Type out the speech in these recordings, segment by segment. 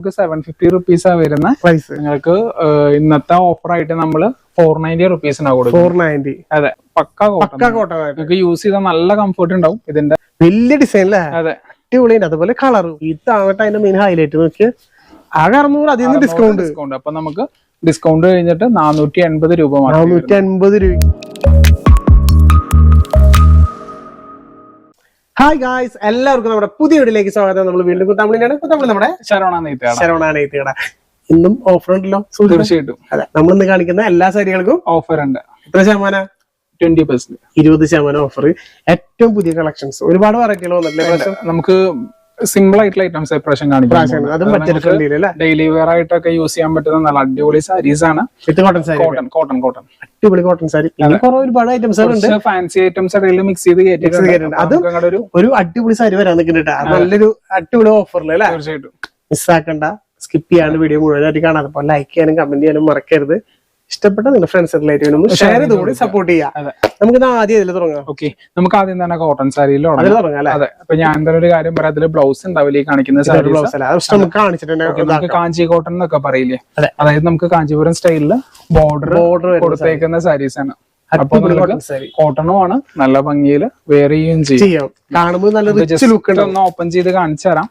നമുക്ക് seven fifty റുപ്പീസാ വരുന്ന price നിങ്ങൾക്ക് ഇന്നത്തെ ഓഫർ ആയിട്ട് നമ്മൾ ഫോർ നയന്റി റുപ്പീസിനാണ് കൊടുക്കും. ഫോർ നയന്റി അതെ. പക്ക ആയിട്ട് നിങ്ങൾക്ക് യൂസ് ചെയ്താൽ നല്ല കംഫർട്ട് ഉണ്ടാവും. ഇതിന്റെ വലിയ ഡിസൈൻ അല്ലേ അതെ. അടിപൊളിയുണ്ട് അതുപോലെ കളറും ഇതാവട്ടെ അതിന്റെ മെയിൻ ഹൈലൈറ്റ് നോക്കിയ. ആകെ അറുന്നൂറ് അതിൽ നിന്ന് ഡിസ്കൗണ്ട് ഡിസ്കൗണ്ട് അപ്പൊ നമുക്ക് ഡിസ്കൗണ്ട് കഴിഞ്ഞിട്ട് നാനൂറ്റി എൺപത് രൂപ നാനൂറ്റി എൺപത് രൂപ. ഹായ് ഗായ്സ് എല്ലാവർക്കും നമ്മുടെ പുതിയ വീഡിയോയിലേക്ക് സ്വാഗതം. നമ്മൾ വീണ്ടും കുത്താമ്പളിയാണ് കുത്താമ്പളി നമ്മുടെ ശരവണ ഇന്നും ഓഫർ ഉണ്ടല്ലോ. തീർച്ചയായിട്ടും. അതെ നമ്മൾ ഇന്ന് കാണിക്കുന്ന എല്ലാ സാരികൾക്കും ഓഫർ ഉണ്ട്. എത്ര ശതമാനം? ട്വന്റി പെർസെന്റ് ഇരുപത് ശതമാനം ഓഫർ ഏറ്റവും പുതിയ കളക്ഷൻസ് ഒരുപാട് വെറൈറ്റികൾ വന്നിട്ടില്ല? നമുക്ക് സിമ്പിൾ ആയിട്ടുള്ള ഐറ്റംസ് പ്രാവശ്യം കാണിക്കും ഡെയിലി വെയർ ആയിട്ടൊക്കെ യൂസ് ചെയ്യാൻ പറ്റുന്ന നല്ല അടിപൊളി സാരീസ് ആണ്. കോട്ടൺ കോട്ടൺ കോട്ടൺ അടിപൊളി കോട്ടൺ സാരി ഒരുപാട് ഐറ്റംസ് ഉണ്ട്. ഫാൻസി ഐറ്റംസ് ഇടയിൽ മിക്സ് ചെയ്ത്. കയറ്റിയിട്ടുണ്ട് അതും ഒരു അടിപൊളി സാരി വരാൻ നിൽക്കുന്നുണ്ട് നല്ലൊരു അടിപൊളി ഓഫറിൽ അല്ലേ? തീർച്ചയായിട്ടും. മിസ്സാക്കണ്ട സ്കിപ്പ് ചെയ്യാണ്ട് വീഡിയോ മുഴുവനായിട്ട് കാണാം. അപ്പോൾ ലൈക്ക് ചെയ്യാനും കമന്റ് ചെയ്യാനും മറക്കരുത്. ഇഷ്ടപ്പെട്ട നിങ്ങളുടെ ഫ്രണ്ട്സ് റിലേറ്റീവിനും ഒന്ന് ഷെയർ ചെയ്തുകൂടി സപ്പോർട്ട് ചെയ്യാം നമുക്ക് ആദ്യം ഇതിൽ തുടങ്ങാം. ഓക്കെ നമുക്ക് ആദ്യം തന്നെ കോട്ടൺ സാരിയിലോ അതിൽ തുടങ്ങാം. അല്ലേ? അതെ. അപ്പൊ ഞാൻ എന്തായാലും ഒരു കാര്യം പറയാം. അതിൽ ബ്ലൗസ് ഉണ്ടാവില്ല ഈ കാണിക്കുന്ന സാരി ബ്ലൗസ് അല്ല? കാണിച്ചിട്ടുണ്ട്. കാഞ്ചി കോട്ടൺ എന്നൊക്കെ പറയില്ലേ? അതായത് നമുക്ക് കാഞ്ചീപുരം സ്റ്റൈലിൽ ബോർഡർ ബോർഡർ കൊടുത്തേക്കുന്ന സാരീസ് ആണ്. അപ്പൊ കോട്ടണും ആണ് നല്ല ഭംഗിയിൽ വെയർ ചെയ്യുകയും ചെയ്യും. കാണുമ്പോൾ നല്ല റിച്ച് ലുക്ക് ഉണ്ട് ഒന്ന് ഓപ്പൺ ചെയ്ത് കാണിച്ചു തരാം.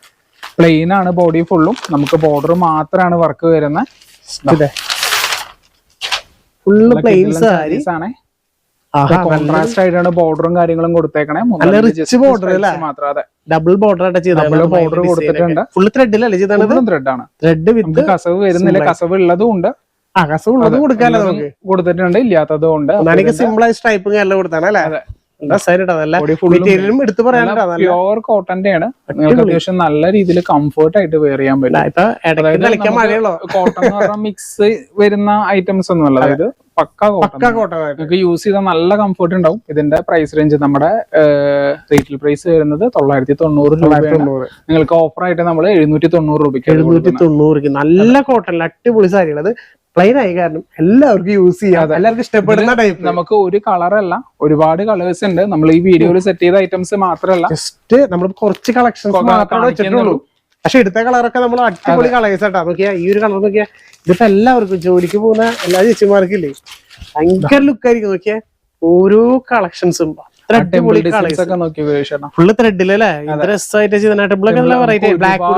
പ്ലെയിൻ ആണ് ബോഡി ഫുള്ളും നമുക്ക് ബോർഡർ മാത്രമാണ് വർക്ക് വരുന്നത്. ഫുള്ള് പ്ലെയിൻ സാരി ആണ്. കോൺട്രാസ്റ്റ് ആയിട്ടാണ് ബോർഡറും കാര്യങ്ങളും കൊടുത്തേക്കണേ. നല്ല റിച്ച് ബോർഡർ? മാത്രം ഡബിൾ ബോർഡർ ആയിട്ട് Double ബോർഡർ കൊടുത്തിട്ടുണ്ട്. ഫുൾ ത്രെഡിലല്ലേ ചെയ്തത്? ത്രെഡ് ആണ്. ത്രെഡ് വിത്ത് കസവ് വരുന്നില്ല കസവ് ഉള്ളതും ഉണ്ട്. അകസമുള്ളത് കൊടുക്കാല്ലോ നമുക്ക്. കൊടുത്തിട്ടുണ്ട് ഇല്ലാത്തതും ഉണ്ട്. സിമ്പിൾ ആയി സ്ട്രൈപ്പും എല്ലാം കൊടുത്താണ് അല്ലേ പ്യുവർ കോട്ടന്റെ ആണ്. നിങ്ങൾക്ക് അത്യാവശ്യം നല്ല രീതിയിൽ കംഫർട്ട് ആയിട്ട് വെയർ ചെയ്യാൻ പറ്റും. കോട്ടൺ എന്ന് പറഞ്ഞാൽ മിക്സ് വരുന്ന ഐറ്റംസ് ഒന്നും അല്ല. അതായത് പക്ക കോട്ടൺ നിങ്ങൾക്ക് യൂസ് ചെയ്താൽ നല്ല കംഫർട്ട് ഉണ്ടാവും. ഇതിന്റെ പ്രൈസ് റേഞ്ച് നമ്മുടെ റീറ്റെയിൽ പ്രൈസ് വരുന്നത് തൊള്ളായിരത്തി തൊണ്ണൂറ് രൂപയാണ്. തൊണ്ണൂറ് നിങ്ങൾക്ക് ഓഫർ ആയിട്ട് നമ്മൾ എഴുന്നൂറ്റി തൊണ്ണൂറ് രൂപയ്ക്ക് എഴുന്നൂറ്റി തൊണ്ണൂറ് നല്ല കോട്ടൺ അടിപൊളി സാരികൾ അത് പ്ലെയിൻ ആയി കാരണം എല്ലാവർക്കും യൂസ് ചെയ്യാതെ എല്ലാവർക്കും ഇഷ്ടപ്പെടുന്ന ടൈപ്പ് നമുക്ക് ഒരു കളറല്ല ഒരുപാട് കളേഴ്സ് ഉണ്ട്. നമ്മൾ ഈ വീഡിയോയിൽ സെറ്റ് ചെയ്ത ഐറ്റംസ് മാത്രമല്ല. ജസ്റ്റ് നമ്മൾ കുറച്ച് കളക്ഷൻ മാത്രമേ വെച്ചിട്ടുള്ളൂ. പക്ഷെ എടുത്ത കളറൊക്കെ നമ്മൾ അടിപൊളി കളേഴ്സ് ആട്ടാ. നോക്കിയാ ഈ ഒരു കളർ നോക്കിയാ ഇതിപ്പോ എല്ലാവർക്കും ജോലിക്ക് പോകുന്ന എല്ലാ ചേച്ചിമാർക്കില്ലേ? ഭയങ്കര ലുക്കായിരിക്കും നോക്കിയാ ഓരോ കളക്ഷൻസും ഫുള്ള് ത്രെഡിലല്ലേ രസമായിട്ട് ചെയ്ത ടെമ്പിളൊക്കെ നല്ല വെറൈറ്റി ബ്ലാക്ക്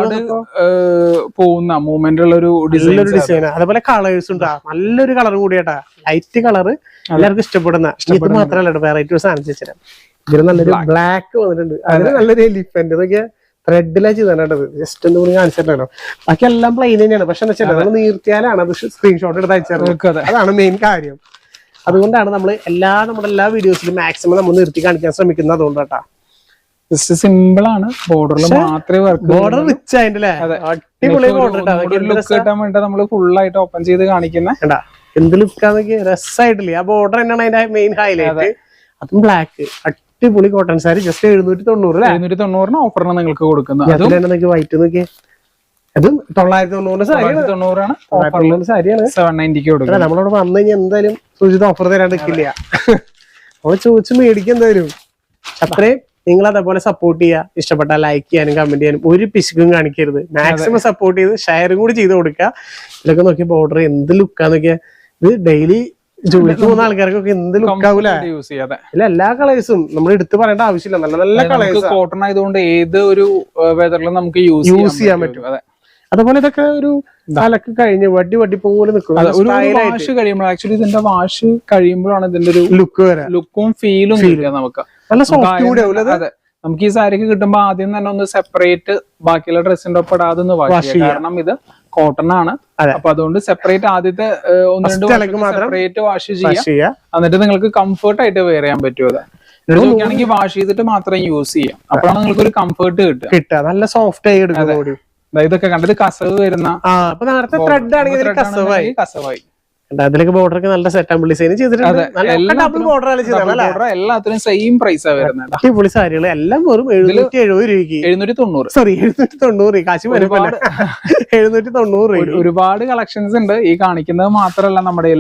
പോകുന്ന മൂവ്മെന്റ് ഉള്ള ഒരു നല്ലൊരു ഡിസൈൻ അതുപോലെ കളേഴ്സ് ഉണ്ടാ നല്ലൊരു കളർ കൂടിയാട്ടാ. ലൈറ്റ് കളർ എല്ലാവർക്കും ഇഷ്ടപ്പെടുന്ന. ഇത് മാത്രമല്ല വെറൈറ്റി ആണ് സാധനം ചേച്ചിരാ ഇതിന് നല്ലൊരു ബ്ലാക്ക് വന്നിട്ടുണ്ട്. അതിന് നല്ലൊരു എലിഫന്റ് ഇതൊക്കെ ത്രെഡിലാ ചെയ്തത് ജസ്റ്റ് ഒന്ന് കൂടി കാണിച്ചിട്ടുണ്ടോ ബാക്കി എല്ലാം പ്ലെയിൻ തന്നെയാണ്. പക്ഷെ എന്താ വെച്ചാൽ നമ്മൾ നീർത്തിയാലാണ് അത് സ്ക്രീൻഷോട്ട് എടുത്ത് അയച്ചത് അതാണ് മെയിൻ കാര്യം. അതുകൊണ്ടാണ് നമ്മൾ എല്ലാ നമ്മുടെ എല്ലാ വീഡിയോസിലും മാക്സിമം നമ്മൾ നിർത്തി കാണിക്കാൻ ശ്രമിക്കുന്നത് അതുകൊണ്ടാട്ടാ. ജസ്റ്റ് സിമ്പിൾ ആണ്. ബോർഡറിൽ മാത്രമേ വർക്ക് ബോർഡർ റിച്ച് അല്ലേ? അടിപൊളി ബോർഡർ ലുക്ക് കിട്ടാൻ വേണ്ടി നമ്മൾ ഫുൾ ആയിട്ട് ഓപ്പൺ ചെയ്ത് കാണിക്കുന്ന. എന്ത് ലുക്കാന്നൊക്കെ രസമായിട്ടില്ലേ ആ ബോർഡർ തന്നെയാണ് അതിന്റെ മെയിൻ ഹൈലൈറ്റ് അതും. ബ്ലാക്ക് അടിപൊളി കോട്ടൺ സാരി ജസ്റ്റ് എഴുന്നൂറ്റി തൊണ്ണൂറ് എഴുന്നൂറ്റി തൊണ്ണൂറിന് ഓഫറിന് നിങ്ങൾക്ക് കൊടുക്കുന്നത്. വൈറ്റ് നോക്കി അതും തൊള്ളായിരത്തി തൊണ്ണൂറ് സാരി തൊള്ളായിരത്തി തൊണ്ണൂറാണ് തൊണ്ണൂറ് സാരിയാണ്. സെവൻ നയന്റിക്ക് കൊടുക്കുന്നത് നമ്മളോട് വന്നു കഴിഞ്ഞാൽ എന്തായാലും സൂചിത ഓഫർ തരാണ്ട് നിൽക്കില്ല അവൾ ചോദിച്ചു മേടിക്കും എന്തായാലും. അത്രയും നിങ്ങൾ അതേപോലെ സപ്പോർട്ട് ചെയ്യുക ഇഷ്ടപ്പെട്ട ലൈക്ക് ചെയ്യാനും കമന്റ് ചെയ്യാനും ഒരു പിശുക്കും കാണിക്കരുത്. മാക്സിമം സപ്പോർട്ട് ചെയ്ത് ഷെയറും കൂടി ചെയ്ത് കൊടുക്കുക. ഇതൊക്കെ നോക്കി ബോർഡർ എന്ത് ലുക്കാന്ന് നോക്കിയാ. ഇത് ഡെയിലി ജോലിക്ക് പോകുന്ന ആൾക്കാർക്കൊക്കെ എന്ത് ലുക്കാവൂല ഇല്ല എല്ലാ കളേഴ്സും നമ്മൾ എടുത്ത് പറയേണ്ട ആവശ്യമില്ല. നല്ല നല്ല കളേഴ്സ് കോട്ടൺ ആയതുകൊണ്ട് ഏത് ഒരു വെതറിലും നമുക്ക് യൂസ് ചെയ്യാൻ പറ്റും. അതെ. അതുപോലെ ഇതൊക്കെ ഒരു തലക്ക് കഴിഞ്ഞ് വടി വടി പോലെ നിൽക്കും. വാഷ് കഴിയുമ്പോൾ ആക്ച്വലി ഇതിന്റെ വാഷ് കഴിയുമ്പോഴാണ് ഇതിന്റെ ഒരു ലുക്ക് വരെ. ലുക്കും ഫീലും നമുക്ക്. നല്ല സോഫ്റ്റ് കൂടെ അതെ? നമുക്ക് ഈ സാരിക്ക് കിട്ടുമ്പോ ആദ്യം തന്നെ ഒന്ന് സെപ്പറേറ്റ് ബാക്കിയുള്ള ഡ്രസ്സിന്റെ ഒപ്പം ഇടാതെ ഒന്ന് വാഷ് ചെയ്യാം കാരണം ഇത് കോട്ടൺ ആണ്. അപ്പൊ അതുകൊണ്ട് സെപ്പറേറ്റ് ആദ്യത്തെ ഒന്ന് രണ്ട് സെപ്പറേറ്റ് വാഷ് ചെയ്യാം എന്നിട്ട് നിങ്ങൾക്ക് കംഫർട്ട് ആയിട്ട് വെയർ ചെയ്യാൻ പറ്റും അത്. എന്നിട്ട് നോക്കുകയാണെങ്കിൽ വാഷ് ചെയ്തിട്ട് മാത്രം യൂസ് ചെയ്യാം അപ്പോഴാണ് നിങ്ങൾക്ക് ഒരു കംഫർട്ട് കിട്ടുക. നല്ല സോഫ്റ്റ് ആയി എടുക്കാം ഇതൊക്കെ കണ്ടത് കസവ് വരുന്ന നേരത്തെ ത്രെഡ് ആണെങ്കിൽ കസവായി. കസവായി. അതിലൊക്കെ ബോർഡർ ഒക്കെ നല്ല സെറ്റ് ഡിസൈൻ ചെയ്തിട്ടുണ്ട്. എല്ലാത്തിനും സെയിം പ്രൈസാ വരുന്നത് അടിപൊളി സാരികൾ എല്ലാം വെറും എഴുന്നൂറ്റി എഴുപത് രൂപയ്ക്ക്. എഴുന്നൂറ്റി തൊണ്ണൂറ്. സോറി എഴുന്നൂറ്റി തൊണ്ണൂറ് കാശ് വരുമ്പോൾ എഴുന്നൂറ്റി തൊണ്ണൂറ് രൂപ ഒരുപാട് കളക്ഷൻസ് ഉണ്ട്. ഈ കാണിക്കുന്നത് മാത്രമല്ല നമ്മുടെ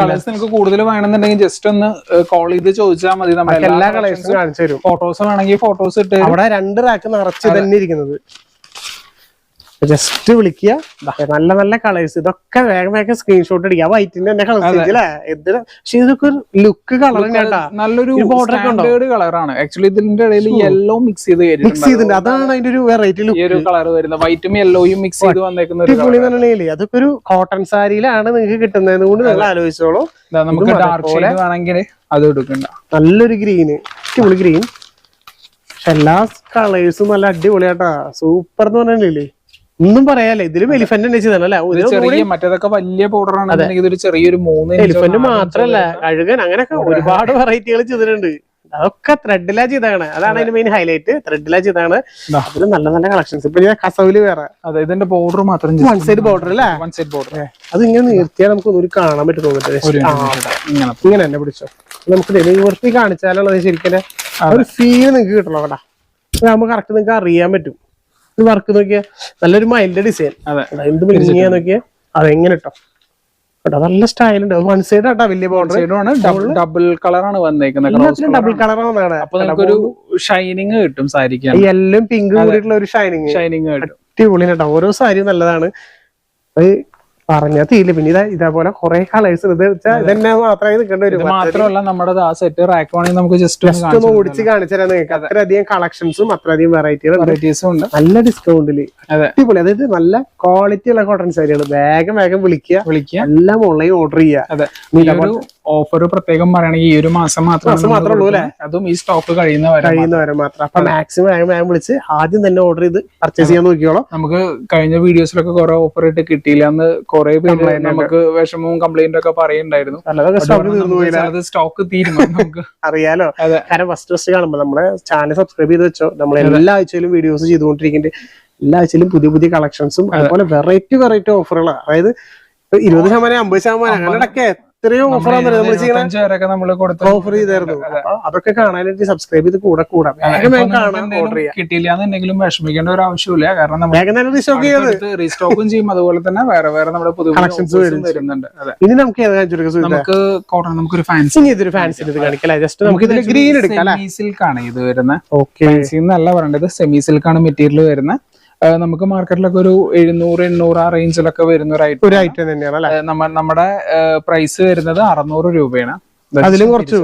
കളേഴ്സ് നിങ്ങൾക്ക് കൂടുതൽ വേണമെന്നുണ്ടെങ്കിൽ ജസ്റ്റ് ഒന്ന് കോൾ ചെയ്ത് ചോദിച്ചാൽ മതി. നമ്മുടെ എല്ലാ കളേഴ്സും കാണിച്ചു തരും. ഫോട്ടോസ് വേണമെങ്കിൽ ഫോട്ടോസ് ഇട്ട് അവിടെ രണ്ട് റാക്ക് നിറച്ച് തന്നെ ഇരിക്കുന്നത്. ജസ്റ്റ് വിളിക്കുക. നല്ല നല്ല കളേഴ്സ് ഇതൊക്കെ വേഗം വേഗം സ്ക്രീൻഷോട്ട് അടിക്കുക വൈറ്റിന്റെ തന്നെ കളർ അല്ലേ പക്ഷെ ഇതൊക്കെ ഒരു ലുക്ക് കളർ നല്ലൊരു ബോർഡർ ഒക്കെ കളറാണ് ആക്ച്വലി ഇതിന്റെ ഇടയിൽ യെല്ലോ മിക്സ് ചെയ്ത് മിക്സ് ചെയ്തിട്ടുണ്ട്. അതാണ് അതിന്റെ ഒരു വെറൈറ്റി ലുക്ക് ഒരു കളർ വരുന്നത്. വൈറ്റും യെല്ലോയും മിക്സ് ചെയ്ത് വന്നേക്കുന്ന അടിപൊളി അതൊക്കെ ഒരു കോട്ടൺ സാരിയിലാണ് നിങ്ങൾക്ക് കിട്ടുന്നത് കൊണ്ട് നിങ്ങൾ ആലോചിച്ചോളൂ. നമുക്ക് ഡാർക്ക് അതേപോലെ. ഷെയ്ഡ് വേണമെങ്കിൽ അത് എടുക്കണ്ട. നല്ലൊരു ഗ്രീന് അടിപൊളി ഗ്രീൻ പക്ഷെ എല്ലാ കളേഴ്സും നല്ല അടിപൊളിയാട്ടാ. സൂപ്പർ എന്ന് പറഞ്ഞില്ലേ? ഒന്നും പറയാല്ലേ ഇതിലും എലിഫന്റ് തന്നെ ചെയ്തല്ലേ ഒരു ചെറിയ മറ്റേതൊക്കെ വലിയ പൗഡർ ആണ് ഇതൊരു ചെറിയൊരു മൂന്ന് എലിഫന്റ് മാത്രല്ല കഴുകൻ അങ്ങനെയൊക്കെ ഒരുപാട് വെറൈറ്റികൾ ചെയ്തിട്ടുണ്ട്. അതൊക്കെ ത്രെഡിലാ ചെയ്താണ് അതാണ് അതിന്റെ മെയിൻ ഹൈലൈറ്റ് ത്രെഡിലാ ചെയ്താണ് അതിൽ നല്ല നല്ല കളക്ഷൻസ് ഇപ്പൊ ഞാൻ കസവിൽ വേറെ. അതെ ഇതിന്റെ ബോർഡർ മാത്രം വൺ സൈഡ് ബോർഡർ അല്ലേ? വൺ സൈഡ് ബോർഡർ അത് ഇങ്ങനെ നിർത്തിയാൽ നമുക്ക് ഒന്നും കാണാൻ പറ്റും തോന്നിട്ട് ഒരു ആ, ഇങ്ങനെ. തന്നെ പിടിച്ചോ. നമുക്ക് നിവർത്തി കാണിച്ചാലുള്ളത് ശരിക്കും ഒരു ഫീൽ നിങ്ങൾക്ക് കിട്ടണം കേട്ടാ. നമുക്ക് കറക്റ്റ് നിങ്ങൾക്ക് അറിയാൻ പറ്റും. വർക്ക് നോക്കിയാ നല്ലൊരു മൈൽഡ് ഡിസൈൻ എന്ത് മിനിങ്ങിയാ നോക്കിയാ. അതെങ്ങനെ ഇട്ടോ കേട്ടോ നല്ല സ്റ്റൈൽ ഉണ്ട്. വൺ സൈഡ് ആട്ടാ വലിയ ബോർഡർ സൈഡുമാണ് ഡബിൾ കളറാണ് വന്നേക്കുന്നത്. ഡബിൾ കളറാണ് അപ്പൊ നിങ്ങൾക്കൊരു ഷൈനിങ് കിട്ടും സാരിക്ക് എല്ലാം പിങ്ക് കൂടിയിട്ടുള്ള ഒരു ഷൈനിങ് ഷൈനിങ് കിട്ടും. അടിപൊളി കേട്ടോ ഓരോ സാരിയും നല്ലതാണ്. തീരില്ല പിന്നെ ഇതാ ഇതേപോലെ കുറെ കളേഴ്സ് ഇത് വെച്ചാൽ ഇതന്നെ മാത്രമേ നിൽക്കേണ്ടി വരും. മാത്രമല്ല നമ്മുടെ ആ സെറ്റ് റാക്ക് വേണമെങ്കിൽ നമുക്ക് ജസ്റ്റ് ഒന്ന് ഓടിച്ച് കാണിച്ചു തരാം നിങ്ങൾക്ക്. അത്രയധികം കളക്ഷൻസും അത്രയധികം വെറൈറ്റികളും വെറൈറ്റീസും ഉണ്ട്. നല്ല ഡിസ്കൗണ്ടിൽ. അടിപൊളി. അതായത് നല്ല ക്വാളിറ്റി ഉള്ള കോട്ടൺ സാരിയാണ് വേഗം വേഗം വിളിക്കുക. വിളിക്കുക. എല്ലാം ഓൺലൈൻ ഓർഡർ ചെയ്യുക. ഓഫർ പ്രത്യേകം പറയണെങ്കിൽ ഈ ഒരു മാസം മാത്രം മാസം മാത്രമേ ഉള്ളൂ അല്ലേ? അതും ഈ സ്റ്റോക്ക് കഴിയുന്ന വരെ കഴിയുന്നവരെ മാത്രം. അപ്പൊ മാക്സിമം വേഗം വിളിച്ച് ആദ്യം തന്നെ ഓർഡർ ചെയ്ത് പർച്ചേസ് ചെയ്യാൻ നോക്കിയോളാം നമുക്ക് കഴിഞ്ഞ വീഡിയോസിലൊക്കെ കുറെ ഓഫർ ഇട്ട് കിട്ടിയില്ല. എന്ന് കുറെ പേര് നമുക്ക് വിഷമവും കംപ്ലൈന്റും ഒക്കെ പറയുന്നുണ്ടായിരുന്നു. സ്റ്റോക്ക് അത് തീരുമാനം നമുക്ക് അറിയാലോ. കാരണം ഫസ്റ്റ് ഫസ്റ്റ് കാണുമ്പോൾ നമ്മളെ ചാനൽ സബ്സ്ക്രൈബ് ചെയ്ത് വെച്ചോ. നമ്മൾ എല്ലാ ആഴ്ചയിലും വീഡിയോസ് ചെയ്തുകൊണ്ടിരിക്കുന്നുണ്ട്. എല്ലാ ആഴ്ചയിലും പുതിയ പുതിയ കളക്ഷൻസും അതുപോലെ വെറൈറ്റി വെറൈറ്റി ഓഫറുകളാണ് അതായത് ഇരുപത് ശതമാനം അമ്പത് ശതമാനം അങ്ങനെയൊക്കെ എത്രയോ ഓഫറാണ് നമ്മൾ കൊടുത്ത ഓഫർ ചെയ്തായിരുന്നു. അതൊക്കെ കാണാനായിട്ട് സബ്സ്ക്രൈബ് ചെയ്ത് കൂടെ കൂടാം. കിട്ടിയില്ല എന്നുണ്ടെങ്കിലും വിഷമിക്കേണ്ട ഒരു ആവശ്യമില്ല കാരണം നമ്മൾ റീസ്റ്റോക്ക് ചെയ്യും. അതുപോലെ തന്നെ വേറെ വേറെ നമ്മുടെ പുതിയ കളക്ഷൻസ് വരുന്നുണ്ട്. ഇനി നമുക്ക് നമുക്ക് കോട്ടൺ നമുക്കൊരു ഫാൻസി ഇനി ഇതൊരു ഫാൻസി ഇത് കാണിക്കല്ലേ? ജസ്റ്റ് നമുക്ക് ഇതിൽ ഗ്രീൻ എടുക്കാം സെമി സിൽക്കാണ് ആണ് ഇത് വരുന്നത്. ഓക്കെ പറയേണ്ടത്. സെമി സിൽക്കാണ് ആണ് മെറ്റീരിയൽ വരുന്നത്. നമുക്ക് മാർക്കറ്റിലൊക്കെ ഒരു എഴുന്നൂറ് എണ്ണൂറ് ആ റേഞ്ചിലൊക്കെ വരുന്ന ഒരു ഐറ്റം ഒരു ഐറ്റം തന്നെയാണ് നമ്മുടെ പ്രൈസ് വരുന്നത് അറുന്നൂറ് രൂപയാണ്. അതിലും കുറച്ച്.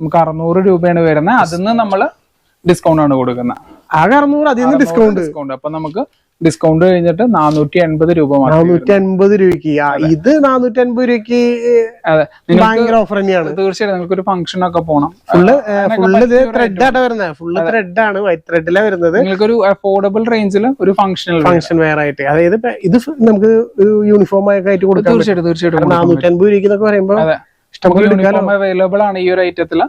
നമുക്ക് അറുന്നൂറ് രൂപയാണ് വരുന്നത്. അതിന്ന് നമ്മൾ ഡിസ്കൗണ്ട് ആണ് കൊടുക്കുന്നത്. ആകെ അറുന്നൂറ് അതിൽ നിന്ന് ഡിസ്കൗണ്ട് ഡിസ്കൗണ്ട് അപ്പൊ നമുക്ക് ഡിസ്കൗണ്ട് കഴിഞ്ഞിട്ട് നാനൂറ്റി എൺപത് രൂപ മാത്രം നാനൂറ്റി അൻപത് രൂപയ്ക്ക്. ഇത് നാനൂറ്റി അൻപത് രൂപയ്ക്ക് ഭയങ്കര ഓഫർ തന്നെയാണ്. തീർച്ചയായിട്ടും നിങ്ങൾക്ക് ഒരു ഫംഗ്ഷൻ ഒക്കെ പോകണം ഫുള്ള് ഫുള്ള് ഇത് ത്രെഡ് ആണ് വരുന്നത്. ഫുള്ള് ത്രെഡ് ആണ് വൈറ്റ് ത്രെഡിലാണ് വരുന്നത്. നിങ്ങൾക്ക് ഒരു അഫോർഡബിൾ റേഞ്ചിൽ ഒരു ഫംഗ്ഷൻ ഫംഗ്ഷൻ വെയർ ആയിട്ട്. അതായത് ഇത് നമുക്ക് യൂണിഫോം ഒക്കെ ആയിട്ട് കൊടുക്കാം തീർച്ചയായിട്ടും തീർച്ചയായിട്ടും നാനൂറ്റി അൻപത് രൂപയ്ക്ക് എന്നൊക്കെ പറയുമ്പോ അവൈലബിൾ ആണ് ഈ ഒരു ഐറ്റത്തിൽ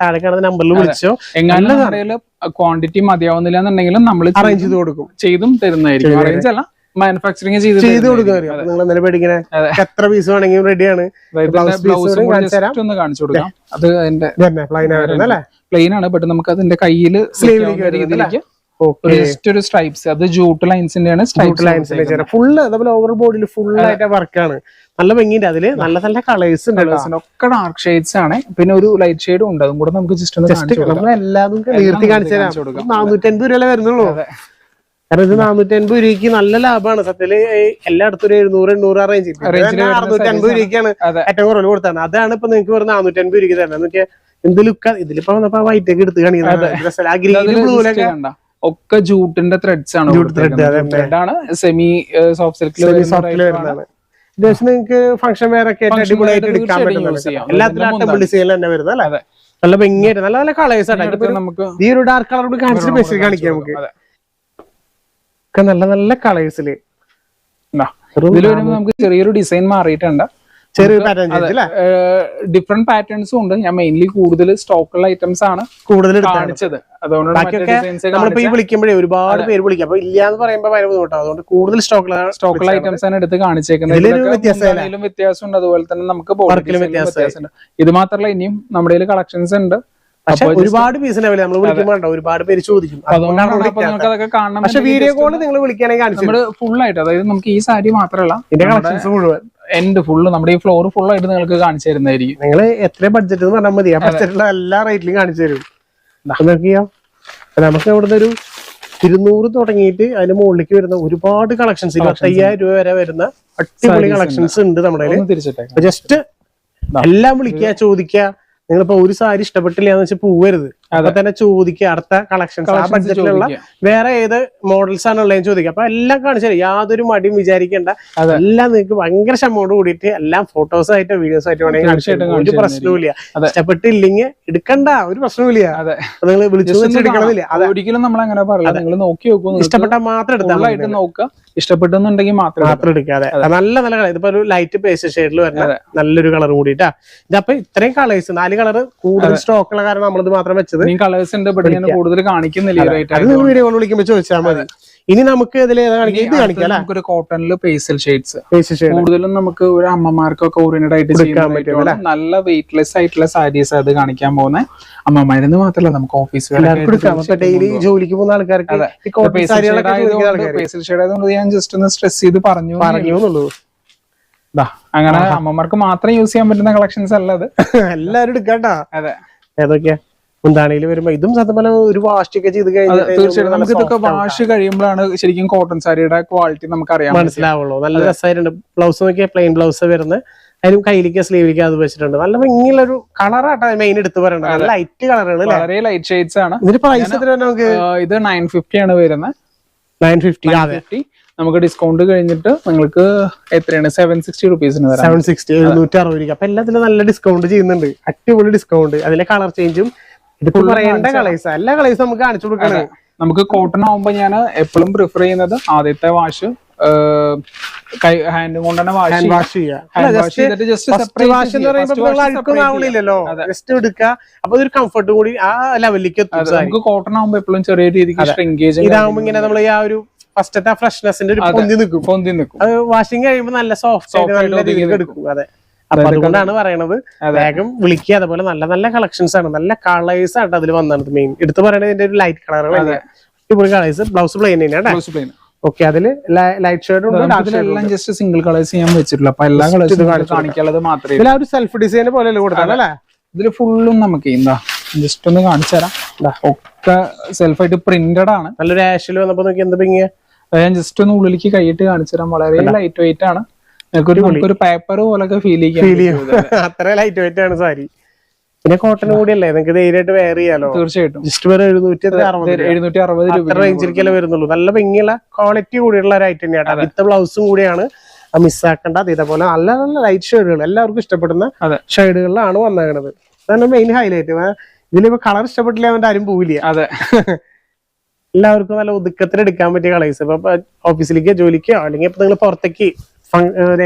താഴെ കാണുന്ന നമ്പറിൽ വിളിച്ചോ. എങ്ങാനും ക്വാണ്ടിറ്റി മതിയാവുന്നില്ല എന്നുണ്ടെങ്കിലും നമ്മൾ അറേഞ്ച് ചെയ്ത് കൊടുക്കും. ചെയ്തും തരുന്നതായിരിക്കും. അറേഞ്ച് അല്ല മാനുഫാക്ചറിങ് ചെയ്ത് ചെയ്ത് കൊടുക്കുക പേടിക്കണേ? എത്ര പീസ് വേണമെങ്കിലും റെഡിയാണ് ഒന്ന് കാണിച്ചു കൊടുക്കാം. അത് അതിന്റെ പ്ലെയിൻ ആണ് ബട്ട് നമുക്ക് അതിന്റെ കയ്യിൽ Sleeve-ലേക്ക് ജസ്റ്റ് ഒരു സ്ട്രൈപ്സ് അത് ജൂട്ട് ലൈൻസിന്റെ ആണ് ലൈൻസിലെ ചേരാം ഫുള്ള് അതേപോലെ ഓവർ ബോഡിയിൽ ഫുൾ ആയിട്ട് വർക്കാണ് നല്ല ഭംഗിയുണ്ട് അതിൽ. നല്ല നല്ല കളേഴ്സ് ഉണ്ട്. ഒക്കെ ഡാർക്ക് ഷെയ്ഡ്സ് ആണ്. പിന്നെ ഒരു ലൈറ്റ് ഷെയ്ഡും ഉണ്ട്. അതും കൂടെ നമുക്ക് ജസ്റ്റ് ഒന്ന് നമ്മൾ എല്ലാതും നീർത്തി കാണിച്ചു തരാം. നാനൂറ്റി അൻപത് രൂപ വരുന്നുള്ളൂ. കാരണം ഇത് നാനൂറ്റി അൻപത് രൂപയ്ക്ക് നല്ല ലാഭമാണ് സത്യത്തിൽ എല്ലായിടത്തും ഒരു എഴുന്നൂറ് എണ്ണൂറ് ആ റേഞ്ച് Range ൽ വരുന്ന അറുന്നൂറ്റി അൻപത് രൂപയ്ക്കാണ് ഏറ്റവും കുറവ് കൊടുത്താണ് അതാണ് ഇപ്പൊ നിങ്ങൾക്ക് വെറുതെ നാനൂറ്റി അൻപത് രൂപയ്ക്ക് തന്നെ നോക്കിയാൽ എന്ത് ലുക്കാ ഇതിലിപ്പോ വന്നപ്പോ വൈറ്റ് ഒക്കെ എടുത്ത് കാണിക്കുന്നത്. ആ ഗ്രീൻ ബ്ലൂലൊക്കെ. ഒക്കെ ജൂട്ടിന്റെ ത്രെഡ്സ് ആണ്. ത്രെഡ് ആണ് സെമി സോഫ്റ്റ് സിൽക്കിൽ നിങ്ങൾക്ക് ഫംഗ്ഷൻ വെയർ ഒക്കെ അടിപൊളിയായിട്ട് എടുക്കാൻ നല്ല ടെമ്പിൾ ഡിസൈനിൽ തന്നെ വരുന്നത് അല്ലേ? നല്ല ഭംഗിയായിട്ട് നല്ല നല്ല കളേഴ്സ് ആണ്. നമുക്ക് ഈ ഒരു ഡാർക്ക് കളർ കൂടി കാണിച്ചിട്ട് ബെസ്റ്റ് കാണിക്കാം നമുക്ക്. ഒക്കെ നല്ല നല്ല കളേഴ്സിൽ ഇതാ. ഇതിൽ നമുക്ക് ചെറിയൊരു ഡിസൈൻ മാറിയിട്ടുണ്ട്. ഡിഫറെന്റ് പാറ്റേൺസും ഉണ്ട്. ഞാൻ മെയിൻലി കൂടുതൽ സ്റ്റോക്കുള്ള ഐറ്റംസ് ആണ് കൂടുതൽ കാണിച്ചത്. അതുകൊണ്ട് ഈ വിളിക്കുമ്പോഴേ ഒരുപാട് പേര് വിളിക്കും. അപ്പൊ ഇല്ലാന്ന് പറയുമ്പോ ഭയങ്കര ബുദ്ധിമുട്ടാണ്. അതുകൊണ്ട് കൂടുതൽ സ്റ്റോക്കുള്ള സ്റ്റോക്കുള്ള ഐറ്റംസ് ആണ് എടുത്ത് കാണിച്ചേക്കുന്നത്. വ്യത്യാസമുണ്ട്. അതുപോലെ തന്നെ നമുക്ക് വ്യത്യാസമുണ്ട്. ഇത് മാത്രമല്ല ഇനിയും നമ്മുടെ കയ്യിൽ കളക്ഷൻസ് ഉണ്ട്. ഒരുപാട് പീസ് നമ്മൾ വിളിക്കുമ്പോൾ ഒരുപാട് പേര് ചോദിക്കും. അതൊക്കെ കാണണം പക്ഷെ വീഡിയോ കോൾ നിങ്ങൾ വിളിക്കുകയാണെങ്കിൽ ഫുൾ ആയിട്ട് അതായത് നമുക്ക് ഈ സാരി മാത്രമല്ല ഇതിന്റെ കളക്ഷൻസ് മുഴുവൻ. എൻഡ് ഫുള്ള് നമ്മുടെ ഈ ഫ്ലോർ ഫുൾ ആയിട്ട് നിങ്ങൾക്ക് കാണിച്ചു തരുന്നതായിരിക്കും. നിങ്ങൾ എത്ര ബഡ്ജറ്റ് എന്ന് പറഞ്ഞാൽ മതി. ആ ബഡ്ജറ്റിലുള്ള എല്ലാ റേറ്റിലും കാണിച്ചു തരും. നോക്കിയോ നമുക്ക് ഇവിടുന്ന് ഒരു ഇരുന്നൂറ് തുടങ്ങിയിട്ട് അതിന് മുകളിലേക്ക് വരുന്ന ഒരുപാട് കളക്ഷൻസ് ഇരുപത്തയ്യായിരം രൂപ വരെ വരുന്ന അടിപൊളി കളക്ഷൻസ് ഉണ്ട്. നമ്മുടെ ജസ്റ്റ് എല്ലാം വിളിക്കുക ചോദിക്കുക. നിങ്ങളിപ്പോ ഒരു സാരി ഇഷ്ടപ്പെട്ടില്ല എന്ന് വെച്ചാൽ പോവരുത്. അപ്പൊ തന്നെ ചോദിക്കുക അടുത്ത കളക്ഷൻസ് ആ ബഡ്ജറ്റിലുള്ള വേറെ ഏത് മോഡൽസ് ആണ് ഉള്ളതെന്ന് ചോദിക്കുക അപ്പൊ എല്ലാം കാണിച്ചു തരാം. യാതൊരു മടിയും വിചാരിക്കേണ്ട. എല്ലാം നിങ്ങൾക്ക് ഭയങ്കര ക്ഷമോട് കൂടിയിട്ട് എല്ലാം ഫോട്ടോസ് ആയിട്ടോ വീഡിയോസ് ആയിട്ടോ വേണമെങ്കിൽ കാണിച്ചു ഒരു പ്രശ്നവും പ്രശ്നവുമില്ല. ഇഷ്ടപ്പെട്ടില്ലെങ്കിൽ എടുക്കണ്ട. ഒരു പ്രശ്നവുമില്ല. നിങ്ങൾ വിളിച്ചു എടുക്കണമെന്നില്ല. ഒരിക്കലും നമ്മൾ അങ്ങനെ പറയില്ല. നിങ്ങൾ നോക്കി നോക്കൂ. ഇഷ്ടപ്പെട്ട മാത്രം എടുത്താൽ നോക്കുക. ഇഷ്ടപ്പെട്ടെന്നുണ്ടെങ്കിൽ മാത്രം എടുക്കുക. മാത്രം എടുക്കുക. അതെ. നല്ല നല്ല കളർ. ഇതിപ്പോ ഒരു ലൈറ്റ് പേസ്റ്റ് ഷെയ്ഡിൽ വരുന്ന നല്ലൊരു കളർ കൂടിയിട്ടാ. ഇതപ്പൊ ഇത്രയും കളേഴ്സ് നാല് കളർ കൂടുതൽ സ്റ്റോക്ക് ഉള്ള കാരണം നമ്മളിത് മാത്രം വെച്ചത്. ഇനി കളേഴ്സ് ഉണ്ട് ഇവിടെ ഞാൻ കൂടുതൽ കാണിക്കുന്നില്ല വീഡിയോ കോൾ വിളിക്കുമ്പോൾ ചോദിച്ചാൽ മതി. ഇനി നമുക്ക് ഇതിൽ നമുക്കൊരു കോട്ടണിൽ പേസൽ ഷെയ്ഡ്സ് കൂടുതലും നമുക്ക് ഒരു അമ്മമാർക്കൊക്കെ ഓറിയന്റഡ് ആയിട്ട് ചെയ്യാൻ പറ്റും. നല്ല വെയിറ്റ്ലെസ് ആയിട്ടുള്ള സാരീസ് അത് കാണിക്കാൻ പോകുന്നത് അമ്മമാരെന്ന് മാത്രമല്ല നമുക്ക് ഓഫീസ് ഡെയിലി ജോലിക്ക് പോകുന്ന ആൾക്കാർക്ക് പേസൽ ഷെയ്ഡ് ആയതുകൊണ്ട് ഞാൻ ജസ്റ്റ് ഒന്ന് സ്ട്രെസ് ചെയ്ത് പറഞ്ഞു പറഞ്ഞു അങ്ങനെ അമ്മമാർക്ക് മാത്രം യൂസ് ചെയ്യാൻ പറ്റുന്ന കളക്ഷൻസ് അല്ല അത്. എല്ലാരും എടുക്കാട്ടാ. അതെ. ഏതൊക്കെയാ? മുന്താണിയിൽ വരുമ്പോ ഇതും സത്യം പറഞ്ഞാൽ ഒരു വാഷ് ഒക്കെ ചെയ്ത് കഴിഞ്ഞാൽ തീർച്ചയായിട്ടും. നമുക്ക് ഇതൊക്കെ വാഷ് കഴിയുമ്പോഴാണ് ശരിക്കും കോട്ടൺ സാരിയുടെ ക്വാളിറ്റി നമുക്ക് അറിയാം. മനസ്സിലാവുള്ളൂ. നല്ല രസമായിട്ടുണ്ട്. ബ്ലൗസ് നോക്കിയാൽ പ്ലെയിൻ ബ്ലൗസ് വരുന്നത്. അതിനും കയ്യിലേക്ക് സ്ലീവിലേക്ക് അത് വെച്ചിട്ടുണ്ട്. നല്ല ഭംഗിയുള്ള ഒരു കളറാട്ടോ മെയിൻ എടുത്ത് പറയുന്നത് നല്ല ലൈറ്റ് കളറാണ് അല്ലേ? വളരെ ലൈറ്റ് ഷെയ്ഡ്സ് ആണ്. ഇതിന്റെ പ്രൈസ് എത്ര നമുക്ക്? ഇത് നയൻ ഫിഫ്റ്റി ആണ് വരുന്നത്. നയൻ ഫിഫ്റ്റി ഫിഫ്റ്റി നമുക്ക് ഡിസ്കൗണ്ട് കഴിഞ്ഞിട്ട് നിങ്ങൾക്ക് എത്രയാണ്? സെവൻ സിക്സ്റ്റി റുപ്പീസിന് സെവൻ സിക്സ്റ്റി എഴുന്നൂറ്റി അറുപത് രൂപ അപ്പൊ എല്ലാത്തിലും നല്ല ഡിസ്കൗണ്ട് ചെയ്യുന്നുണ്ട്. അടിപൊളി ഡിസ്കൗണ്ട് അതിലെ കളർ ചേഞ്ചും ഇത് പറയേണ്ട കളേഴ്സ് എല്ലാ കളേഴ്സും നമുക്ക് കാണിച്ചു കൊടുക്കണേ. നമുക്ക് കോട്ടൺ ആവുമ്പോ ഞാൻ എപ്പോഴും പ്രിഫർ ചെയ്യുന്നത് ആദ്യത്തെ വാഷ് കൈ ഹാൻഡ് കൊണ്ട് തന്നെ വാഷ് വാഷ് ചെയ്യുക. വാഷ് ചെയ്തിട്ട് ജസ്റ്റ് എടുക്കുക. അപ്പൊ ഒരു കംഫർട്ട് കൂടി ആ ലെവലിലേക്ക്. നമുക്ക് കോട്ടൺ ആവുമ്പോ എപ്പോഴും ചെറിയ രീതിക്ക് ഇതാവുമ്പോ ഇങ്ങനെ നമ്മൾ ആ ഒരു ഫസ്റ്റത്തെ ഫ്രഷ്നെസിന്റെ ഒരു പൊന്തി നിൽക്കും. പൊന്തി നിൽക്കും. അത് വാഷിംഗ് കഴിയുമ്പോൾ നല്ല സോഫ്റ്റ് നല്ല രീതിയിൽ എടുക്കും. അതെ. അപ്പൊ അതുകൊണ്ടാണ് പറയണത്. വേഗം വിളിക്കുക അതുപോലെ നല്ല നല്ല കളക്ഷൻസ് ആണ്. നല്ല കളേഴ്സ് ആണ് അതിൽ വന്നത് മെയിൻ എടുത്ത് പറയണത് ഇതിന്റെ ഒരു ലൈറ്റ് കളറുകൾ അടിപൊളി കളേഴ്സ് ബ്ലൗസ് പ്ലെയിൻ തന്നെയാണ്. ഓക്കെ അതിൽ ലൈറ്റ് ഷെയ്ഡ് ഉണ്ട് അതിലെല്ലാം ജസ്റ്റ് സിംഗിൾ കളേഴ്സ് ഞാൻ വെച്ചിട്ടുള്ള. അപ്പൊ എല്ലാ കളേഴ്സും കാണിക്കാനുള്ളത് മാത്രമേ ഇതിൽ ഒരു സെൽഫ് ഡിസൈൻ പോലെ കൊടുത്താണ് അല്ലേ? ഇതിൽ ഫുള്ളും നമുക്ക് എന്താ ജസ്റ്റ് ഒന്ന് കാണിച്ചു തരാം. ഒക്കെ സെൽഫായിട്ട് പ്രിന്റഡ് ആണ്. നല്ലൊരു ആഷിൽ വന്നപ്പോ നോക്കി എന്താ പിങ്ങിയ ഞാൻ ജസ്റ്റ് ഒന്ന് ഉള്ളിലേക്ക് കൈയിട്ട് കാണിച്ചു തരാം. വളരെ ലൈറ്റ് വെയിറ്റ് ആണ്. നമുക്കൊരു പേപ്പർ പോലൊക്കെ ഫീൽ ഫീൽ ചെയ്യും. അത്ര ലൈറ്റ് വെയിറ്റ് ആണ് സാരി. പിന്നെ കോട്ടൺ കൂടിയല്ലേ? നിങ്ങൾക്ക് ധൈര്യമായിട്ട് വെയർ ചെയ്യാലോ? തീർച്ചയായിട്ടും. ജസ്റ്റ് വരെ എഴുന്നൂറ്റി അറുപത്. എഴുന്നൂറ്റി അറുപത് രൂപ റേഞ്ചിലേക്കല്ലേ വരുന്നുള്ളൂ. നല്ല ഭംഗിയുള്ള ക്വാളിറ്റി കൂടിയുള്ള ഒരു ഐറ്റം തന്നെയാണ്. വിത്ത് ബ്ലൗസും കൂടിയാണ്. മിസ്സാക്കേണ്ട അത് ഇതേപോലെ നല്ല നല്ല ലൈറ്റ് ഷെയ്ഡുകൾ എല്ലാവർക്കും ഇഷ്ടപ്പെടുന്ന ഷെയ്ഡുകളിലാണ് വന്നേക്കണത്. അതാണ് മെയിൻ ഹൈലൈറ്റ് ഇതിലിപ്പോ കളർ ഇഷ്ടപ്പെട്ടില്ല അവന്റെ ആരും പോവില്ല. അതെ. എല്ലാവർക്കും നല്ല ഒതുക്കത്തിൽ എടുക്കാൻ പറ്റിയ കളേഴ്സ് ഇപ്പൊ ഓഫീസിലേക്ക് ജോലിക്കോ അല്ലെങ്കിൽ ഇപ്പൊ നിങ്ങൾ പുറത്തേക്ക്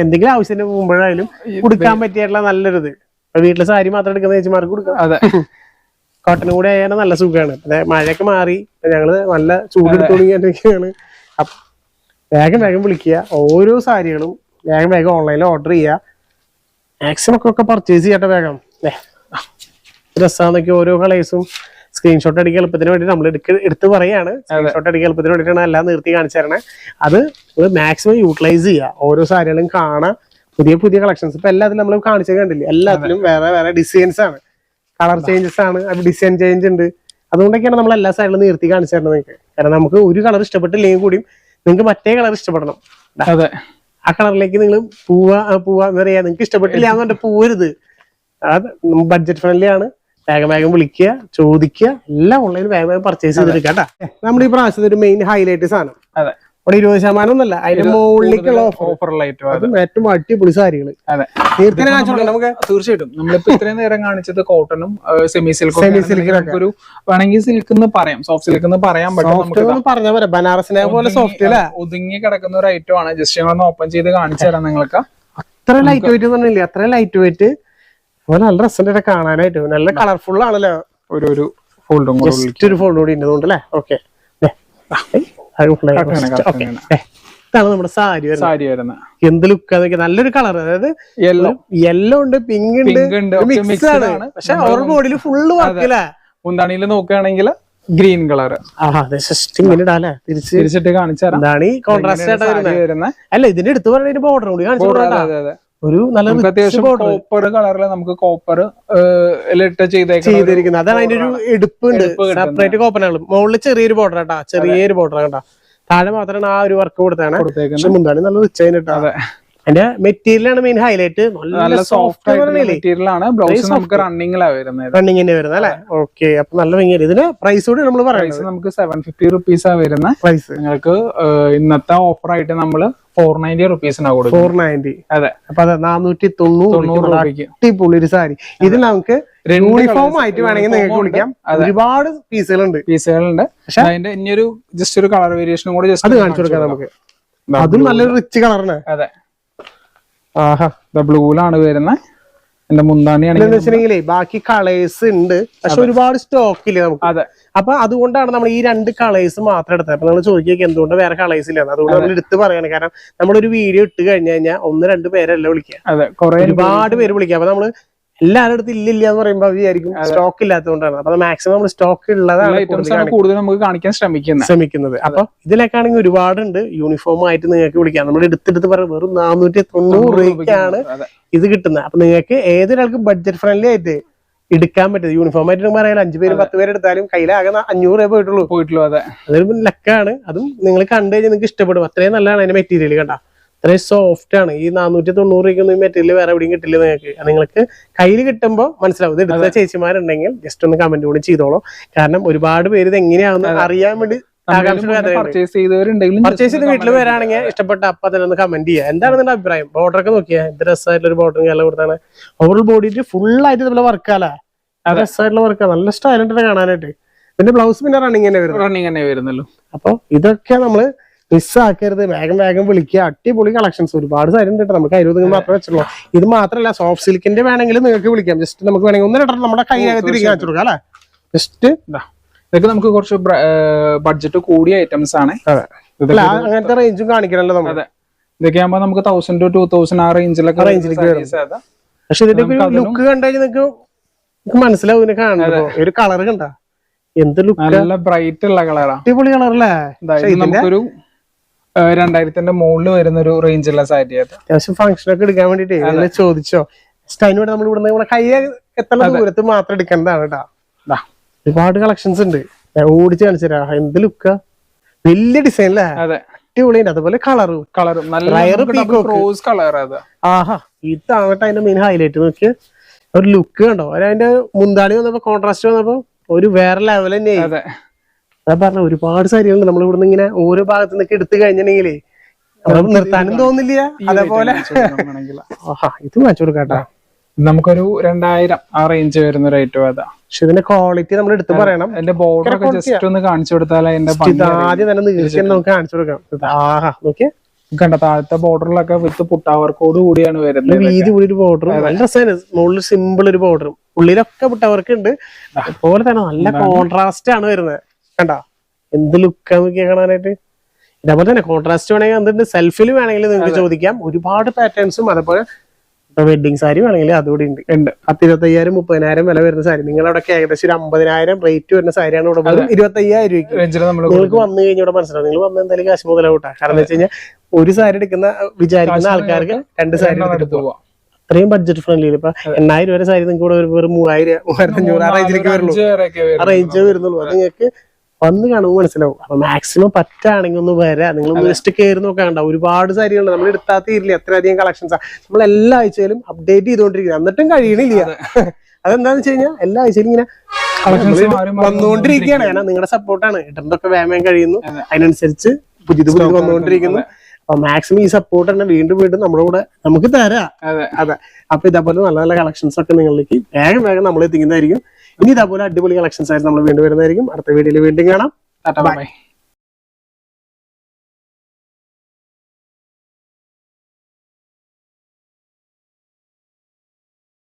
എന്തെങ്കിലും ആവശ്യത്തിന് പോകുമ്പോഴായാലും കൊടുക്കാൻ പറ്റിയിട്ടുള്ള നല്ലൊരു വീട്ടിലെ സാരി മാത്രം എടുക്കുന്ന ചേച്ചിമാർക്ക് കൊടുക്കാം. അതെ. കോട്ടൺ കൂടെ ആയാലും നല്ല സുഖമാണ് മഴയൊക്കെ മാറി. ഞങ്ങൾ നല്ല ചൂടെടുത്ത് അപ്പൊ വേഗം വേഗം വിളിക്കുക. ഓരോ സാരികളും വേഗം വേഗം ഓൺലൈനിൽ ഓർഡർ ചെയ്യുക. മാക്സിമം ഒക്കെ പർച്ചേസ് ചെയ്യട്ടെ വേഗം. രസമാന്നൊക്കെ ഓരോ കളേഴ്സും സ്ക്രീൻഷോട്ട് അടിക്കാൻ എളുപ്പത്തിന് വേണ്ടി നമ്മൾ എടുക്ക എടുത്ത് പറയാണ്. സ്ക്രീൻഷോട്ട് അടിക്കാൻ എളുപ്പത്തിന് വേണ്ടിയിട്ടാണ് എല്ലാം നിർത്തി കാണിച്ചു തരണേ. അത് മാക്സിമം യൂട്ടിലൈസ് ചെയ്യുക. ഓരോ സാരികളും കാണാം. പുതിയ പുതിയ കളക്ഷൻസ് ഇപ്പൊ എല്ലാത്തിലും നമ്മൾ കാണിച്ചു കണ്ടില്ലേ? എല്ലാത്തിലും വേറെ വേറെ ഡിസൈൻസ് ആണ്. കളർ ചേഞ്ചസ് ആണ്. അത് ഡിസൈൻ ചേഞ്ച് ഉണ്ട്. അതുകൊണ്ടൊക്കെയാണ് നമ്മൾ എല്ലാ സൈഡിലും നിർത്തി കാണിച്ചു തരുന്നത് നിങ്ങൾക്ക് കാരണം നമുക്ക് ഒരു കളർ ഇഷ്ടപ്പെട്ടില്ലെങ്കിൽ കൂടിയും നിങ്ങൾക്ക് മറ്റേ കളർ ഇഷ്ടപ്പെടണം. അതെ. ആ കളറിലേക്ക് നിങ്ങൾ പൂവാ പൂവാ എന്താ പറയാ നിങ്ങൾക്ക് ഇഷ്ടപ്പെട്ടില്ല എന്ന് പറഞ്ഞിട്ട് പോവരുത്. അത് ബഡ്ജറ്റ് ഫ്രണ്ട്ലി ആണ്. വേഗം വേഗം വിളിക്കുക ചോദിക്കുക എല്ലാം ഓൺലൈൻ വേഗം വേഗം പർച്ചേസ് ചെയ്തെടുക്കാം നമ്മൾ നമ്മുടെ ഈ പ്രാവശ്യത്തെ ഒരു മെയിൻ ഹൈലൈറ്റ് സാധനം. അതെ. ഇവിടെ ഇരുപത് ശതമാനം ഒന്നല്ല അതിന്റെ മുകളിലേക്കുള്ള ഓഫർ ഐറ്റം ഏറ്റവും അടിപൊളി കൊടുക്കാം നമുക്ക് തീർച്ചയായിട്ടും നമ്മളിപ്പോ ഇത്രയും നേരം കാണിച്ചത് കോട്ടണും സെമി സിൽക്കും സെമി സിൽക്ക് ഒരു വേണമെങ്കിൽ സിൽക്ക് എന്ന് പറയാം. സോഫ്റ്റ് സിൽക്ക് എന്ന് പറയാൻ പറ്റും നമുക്ക് സോഫ്റ്റ് പറഞ്ഞ പോലെ ബനാറസിനെ പോലെ സോഫ്റ്റ് അല്ലേ? ഒതുങ്ങി കിടക്കുന്ന ഒരു ഐറ്റം ആണ്. ജസ്റ്റ് ഞങ്ങളൊന്ന് ഓപ്പൺ ചെയ്ത് കാണിച്ചു തരാം നിങ്ങൾക്ക്. അത്ര ലൈറ്റ് വെയിറ്റ് പറഞ്ഞില്ലേ അത്ര ലൈറ്റ് വെയിറ്റ് നല്ല രസമുണ്ട് കാണാനായിട്ട്. നല്ല കളർഫുൾ ആണല്ലോ ഒരു ഒരു ഫോൾഡും. ജസ്റ്റ് ഒരു ഫോൺ കൂടി ഉണ്ട് അതുകൊണ്ട് അല്ലേ ഓക്കെ ഇതാണ് നമ്മുടെ സാരി സാരി വരുന്നത്. എന്ത് ലുക്ക് നല്ലൊരു കളർ അതായത് യെല്ലോ യെല്ലോ ഉണ്ട് പിങ്ക് ഉണ്ട്. മിക്സ് ആണ്. പക്ഷെ അവരുടെ ബോഡിയിൽ ഫുള്ള് വർക്കില്ല മുന്താണിയിൽ നോക്കുകയാണെങ്കിൽ ഗ്രീൻ കളർ ഇങ്ങനെ ഇടാല്ലേ തിരിച്ച് തിരിച്ചിട്ട് കാണിച്ചു തരാം. കോൺട്രാസ്റ്റ് ആയിട്ട് അല്ല ഇതിന്റെ എടുത്ത് പറഞ്ഞ ബോർഡർ കൂടി കാണിച്ചു ഒരു നല്ല അത്യാവശ്യം കോപ്പർ കളറിൽ നമുക്ക് കോപ്പർ ഇട്ട് ചെയ്തേക്കുന്ന ഒരു ചെയ്തിരിക്കുന്നത്. അതാണ് അതിന്റെ ഒരു എടുപ്പുണ്ട്. സെപ്പറേറ്റ് കോപ്പനാണ് മുകളിൽ ചെറിയൊരു ബോർഡർ കേട്ടാ ചെറിയൊരു ബോർഡർ കേട്ടാ. താഴെ മാത്രമാണ് ആ ഒരു വർക്ക് കൊടുത്താണ് പക്ഷെ മുന്താണി നല്ല റിച്ച് ആയിട്ട് അതെ. അതിന്റെ മെറ്റീരിയലാണ് മെയിൻ ഹൈലൈറ്റ് നല്ല സോഫ്റ്റ് മെറ്റീരിയൽ ആണ് ബ്ലൗസ് നമുക്ക് റണ്ണിങ്ങിലാണ് വരുന്നത്. റണ്ണിങ്ങിന്റെ വരുന്നത് അല്ലെ? ഓക്കെ അപ്പൊ നല്ല ഭംഗിയാണ്. ഇതിന് പ്രൈസ് കൂടി നമ്മൾ പറയുന്നത്. നമുക്ക് സെവൻ ഫിഫ്റ്റി റുപ്പീസ് വരുന്ന പ്രൈസ് നിങ്ങൾക്ക് ഇന്നത്തെ ഓഫർ ആയിട്ട് നമ്മൾ ഫോർ നയന്റി റുപ്പീസിനാ കൊടുക്കുന്നത്. ഫോർ നയന്റി അതെ. അപ്പൊ അതെ നാനൂറ്റി തൊണ്ണൂറ് തൊണ്ണൂറ് അടിപൊളി ഒരു സാരി. ഇത് നമുക്ക് യൂണിഫോം ആയിട്ട് വേണമെങ്കിൽ നിങ്ങൾക്ക്. വിളിക്കാം അതെ. ഒരുപാട് പീസുകളുണ്ട്. പീസുകളുണ്ട്. പക്ഷെ- അതിന്റെ ഇനിയൊരു ജസ്റ്റ് ഒരു കളർ വേരിയേഷനും കൂടി അത് ജസ്റ്റ് കാണിച്ചു കൊടുക്കാം നമുക്ക്. അതും നല്ലൊരു റിച്ച് കളറാണ് അതെ. ആഹാ ബ്ലൂലാണ് വരുന്നത് എന്റെ മുന്താണിയാണെങ്കിൽ വെച്ചിട്ടുണ്ടെങ്കിലേ ബാക്കി കളേഴ്സ് ഉണ്ട്. പക്ഷെ ഒരുപാട് സ്റ്റോക്ക് ഇല്ല നമുക്ക്? അതെ. അപ്പൊ അതുകൊണ്ടാണ് നമ്മൾ ഈ രണ്ട് കളേഴ്സ് മാത്രം എടുത്തത്. അപ്പൊ നമ്മൾ ചോദിക്കുക എന്തുകൊണ്ട് വേറെ കളേഴ്സ് ഇല്ല അതുകൊണ്ട് നമ്മൾ എടുത്ത് പറയാണ്. കാരണം നമ്മളൊരു വീഡിയോ ഇട്ട് കഴിഞ്ഞു കഴിഞ്ഞാൽ ഒന്ന് രണ്ട് പേരല്ല വിളിക്കുക. ഒരുപാട് പേര് വിളിക്കുക. അപ്പൊ നമ്മൾ എല്ലാവരുടെ അടുത്ത് ഇല്ല ഇല്ല എന്ന് പറയുമ്പോൾ വിചാരിക്കും സ്റ്റോക്ക് ഇല്ലാത്തതുകൊണ്ടാണ്. അപ്പൊ മാക്സിമം നമ്മൾ സ്റ്റോക്ക് ഉള്ളതാണ് കൂടുതൽ നമുക്ക് കാണിക്കാൻ ശ്രമിക്കുന്നത്. ശ്രമിക്കുന്നത് അപ്പൊ ഇതിലൊക്കെ ആണെങ്കിൽ ഒരുപാടുണ്ട്. യൂണിഫോം ആയിട്ട് നിങ്ങൾക്ക് വിളിക്കാം. നമ്മൾ എടുത്തെടുത്ത് പറയാം വെറും നാനൂറ്റി തൊണ്ണൂറ് രൂപയ്ക്കാണ് ഇത് കിട്ടുന്നത്. അപ്പൊ നിങ്ങൾക്ക് ഏതൊരാൾക്ക് ബഡ്ജറ്റ് ഫ്രണ്ട്ലി ആയിട്ട് എടുക്കാൻ പറ്റും. യൂണിഫോം ആയിട്ട് പറയാൻ അഞ്ചു പേര് പത്ത് പേര് എടുത്താലും കയ്യിലാകെ അഞ്ഞൂറ് രൂപ പോയിട്ടുള്ളൂ. പോയിട്ടുള്ളൂ. അതെ. അതൊരു ലക്കാണ്. അതും നിങ്ങൾ കണ്ടു കഴിഞ്ഞാൽ നിങ്ങൾക്ക് ഇഷ്ടപ്പെടും. അത്രയും നല്ലതാണ് അതിന്റെ മെറ്റീരിയൽ കണ്ട. അത്രയും സോഫ്റ്റ് ആണ്. ഈ നാനൂറ്റി തൊണ്ണൂറ് രൂപയ്ക്കൊന്നും മെറ്റീരിയൽ വേറെ എവിടെയും കിട്ടില്ല നിങ്ങൾക്ക്. നിങ്ങൾക്ക് കയ്യിൽ കിട്ടുമ്പോൾ മനസ്സിലാവും. ഇത് എടുത്ത ചേച്ചിമാരുണ്ടെങ്കിൽ ജസ്റ്റ് ഒന്ന് കമന്റ് കൂടി ചെയ്തോളൂ. കാരണം ഒരുപാട് പേര് ഇത് എങ്ങനെയാണെന്ന് അറിയാൻ വേണ്ടി പർച്ചേസ് ചെയ്ത് വീട്ടിൽ വരാണെങ്കിൽ ഇഷ്ടപ്പെട്ട അപ്പൊ തന്നെ ഒന്ന് കമന്റ് ചെയ്യുക. എന്താണ് നിന്റെ അഭിപ്രായം? ബോർഡർ ഒക്കെ നോക്കിയാ. എന്ത് രസമായിട്ടുള്ള ഒരു ബോർഡറും കാലം കൊടുത്താണ്. ഓവറോൾ ബോഡിന്റെ ഫുൾ ആയിട്ട് വർക്കാലാ വർക്കാല രസമായിട്ടുള്ള വർക്കാ നല്ല സ്റ്റൈൽ കാണാനായിട്ട്. പിന്നെ ബ്ലൗസ് പിന്നെ റണ്ണിങ് തന്നെ വരുന്നു റണ്ണിങ് തന്നെ വരുന്നല്ലോ അപ്പൊ ഇതൊക്കെ നമ്മൾ മിസ്സാക്കരുത്. വേഗം വേഗം വിളിക്കുക അടിപൊളി കളക്ഷൻസ് ഒരുപാട് സാരി ഉണ്ട് നമുക്ക് അരുപത് മാത്രമേ വെച്ചുള്ളൂ ഇത് മാത്രമല്ല സോഫ്റ്റ് സിൽക്കിന്റെ വേണമെങ്കിൽ നിങ്ങൾക്ക് വിളിക്കാം. ജസ്റ്റ് നമുക്ക് വേണമെങ്കിൽ ഒന്ന് രണ്ടെണ്ണം നമ്മുടെ കൈയകത്ത് ഇരിക്കാൻ വെച്ചു കൊടുക്കാം അല്ലെ? ജസ്റ്റ് ഇതാ. ഇതൊക്കെ നമുക്ക് കുറച്ച് ബഡ്ജറ്റ് കൂടിയ ഐറ്റംസ് ആണ്. അങ്ങനത്തെ റേഞ്ചും കാണിക്കണല്ലോ നമ്മൾ ഇതൊക്കെ ആകുമ്പോ നമുക്ക് തൗസൻഡ് ടു ടൂ തൗസൻഡ് ആ റേഞ്ചിലൊക്കെ റേഞ്ചിലേക്ക് പക്ഷെ ഇതിന്റെ ലുക്ക് കണ്ടു നിങ്ങൾക്ക് മനസ്സിലാവും ഇതിനെ ഒരു കളർ കണ്ട. എന്ത് ലുക്ക് നല്ല ബ്രൈറ്റ് ഉള്ള കളറാണ് അടിപൊളി കളറല്ലേ നമുക്കൊരു രണ്ടായിരത്തിന്റെ മുകളിൽ വരുന്ന ഒരു റേഞ്ചുള്ള സാരി അത്. അത്യാവശ്യം ഫംഗ്ഷൻ ഒക്കെ എടുക്കാൻ വേണ്ടിട്ട് ചോദിച്ചോ. സ്റ്റൈനോട് നമ്മൾ ഇവിടെ നമ്മുടെ കൈ എത്ര ദൂരത്ത് മാത്രം എടുക്കേണ്ടതാണ് കേട്ടാ. ഒരുപാട് കളക്ഷൻസ് ഉണ്ട്. ഓടിച്ച് കാണിച്ചുതരാ എന്ത് ലുക്ക വലിയ ഡിസൈൻ അല്ലേ അടിപൊളിയുണ്ട് അതുപോലെ കളറും കളറും നല്ല. റോസ് കളർ അത്. ആഹാ. ഇതാണ് കേട്ടോ അതിന്റെ മെയിൻ ഹൈലൈറ്റ് നോക്കിയ ഒരു ലുക്ക് കണ്ടോ? അതിന്റെ മുന്താണി വന്നപ്പോ കോൺട്രാസ്റ്റ് വന്നപ്പോ ഒരു വേറെ ലെവൽ തന്നെയായി. ഞാൻ പറഞ്ഞ ഒരുപാട് സാരികളുണ്ട് നമ്മൾ ഇവിടുന്ന് ഇങ്ങനെ ഓരോ ഭാഗത്തു നിന്നൊക്കെ എടുത്തു കഴിഞ്ഞിട്ടുണ്ടെങ്കിൽ നിർത്താനും തോന്നില്ല. അതേപോലെ ഇത് വാങ്ങിച്ചു കൊടുക്കാട്ടാ. നമുക്കൊരു രണ്ടായിരം ആ റേഞ്ച് വരുന്ന ഒരു ഐറ്റം അതാ. പക്ഷെ ഇതിന്റെ ക്വാളിറ്റി നമ്മൾ എടുത്തു പറയണം. എന്റെ ബോർഡർ ഒക്കെ ജസ്റ്റ് ഒന്ന് കാണിച്ചു കൊടുത്താൽ അതിന്റെ ആദ്യം തന്നെ നീർച്ചയും നമുക്ക് കാണിച്ചു കൊടുക്കാം. ആഹാ നോക്കിയേ. കണ്ട താഴത്തെ ബോർഡറിലൊക്കെ വിത്ത് പുട്ടാവർക്കോട് കൂടിയാണ് വരുന്നത് വീതി കൂടി ഒരു ബോർഡറും നല്ല രസമാണ് മുകളിൽ സിമ്പിൾ ഒരു ബോർഡറും ഉള്ളിലൊക്കെ പുട്ടാവർക്ക് ഉണ്ട്. അതുപോലെ തന്നെ നല്ല കോൺട്രാസ്റ്റ് ആണ് വരുന്നത്. കണ്ട? എന്ത് ലുക്കാ നോക്കിയാ കാണാനായിട്ട്? ഇതേപോലെ തന്നെ കോൺട്രാസ്റ്റ് വേണമെങ്കിൽ എന്തുണ്ട്? സെൽഫിൽ വേണമെങ്കിൽ നിങ്ങൾക്ക് ചോദിക്കാം. ഒരുപാട് പാറ്റേൺസും അതേപോലെ ഇപ്പൊ വെഡിങ് സാരി വേണമെങ്കിൽ അതുകൂടി ഉണ്ട്. ഉണ്ട്. പത്ത് ഇരുപത്തയ്യായിരം മുപ്പതിനായിരം വില വരുന്ന സാരി നിങ്ങൾ അവിടെ ഏകദേശം ഒരു അമ്പതിനായിരം റേറ്റ് വരുന്ന സാരിയാണ് ഇവിടെ ഇരുപത്തയ്യായിരം രൂപയ്ക്ക്. നിങ്ങൾക്ക് വന്നു കഴിഞ്ഞാൽ ഇവിടെ മനസ്സിലാവും. നിങ്ങൾ വന്ന് എന്തായാലും കാശ് മുതലാവട്ടെ. കാരണം എന്ന് വെച്ച് കഴിഞ്ഞാൽ ഒരു സാരി എടുക്കുന്ന വിചാരിക്കുന്ന ആൾക്കാർക്ക് രണ്ട് സാരി എടുത്തിട്ട് എടുത്തു പോവാം. അത്രയും ബഡ്ജറ്റ് ഫ്രണ്ട്ലി ഇപ്പൊ എണ്ണായിരം വരെ സാരി നിങ്ങൾക്ക് ഇവിടെ വെറും മൂവായിരം മൂവായിരത്തി അഞ്ഞൂറ് ആ റേഞ്ചിലേക്ക് വരുള്ളൂ. ആ റേഞ്ച് വരുന്നുള്ളൂ. അത്. നിങ്ങൾക്ക് വന്ന് കാണുമ്പോൾ മനസ്സിലാവും. അപ്പൊ മാക്സിമം പറ്റാണെങ്കിൽ ഒന്ന് വരാം. നിങ്ങൾ ജസ്റ്റ് കയറി നോക്കാണ്ട ഒരുപാട് സാരികളുണ്ട്. നമ്മൾ എടുത്താ തീരില്ല. അത്രയധികം കളക്ഷൻസ് നമ്മൾ എല്ലാ ആഴ്ചയിലും അപ്ഡേറ്റ് ചെയ്തുകൊണ്ടിരിക്കുന്നത് എന്നിട്ടും കഴിയണില്ല. അതെന്താന്ന് വെച്ച് കഴിഞ്ഞാൽ എല്ലാ ആഴ്ചയിലും ഇങ്ങനെ വന്നുകൊണ്ടിരിക്കുകയാണ്. കാരണം നിങ്ങളുടെ സപ്പോർട്ടാണ് ഇടണ്ടൊക്കെ വേഗം കഴിയുന്നു. അതിനനുസരിച്ച് പുതിയത് പുതിയത് വന്നുകൊണ്ടിരിക്കുന്നു. അപ്പൊ മാക്സിമം ഈ സപ്പോർട്ട് തന്നെ വീണ്ടും വീണ്ടും നമ്മുടെ കൂടെ നമുക്ക് തരാം. അതെ. അതെ. അപ്പൊ ഇതേപോലെ നല്ല നല്ല കളക്ഷൻസ് ഒക്കെ നിങ്ങളിലേക്ക് വേഗം വേഗം നമ്മൾ എത്തിക്കുന്നതായിരിക്കും ഇനി ഇതേപോലെ അടിപൊളി കളക്ഷൻസ് ആയിട്ട് നമ്മൾ വീണ്ടും വരുന്നതായിരിക്കും. അടുത്ത വീഡിയോയിൽ വീണ്ടും കാണാം. ടാറ്റ ബൈ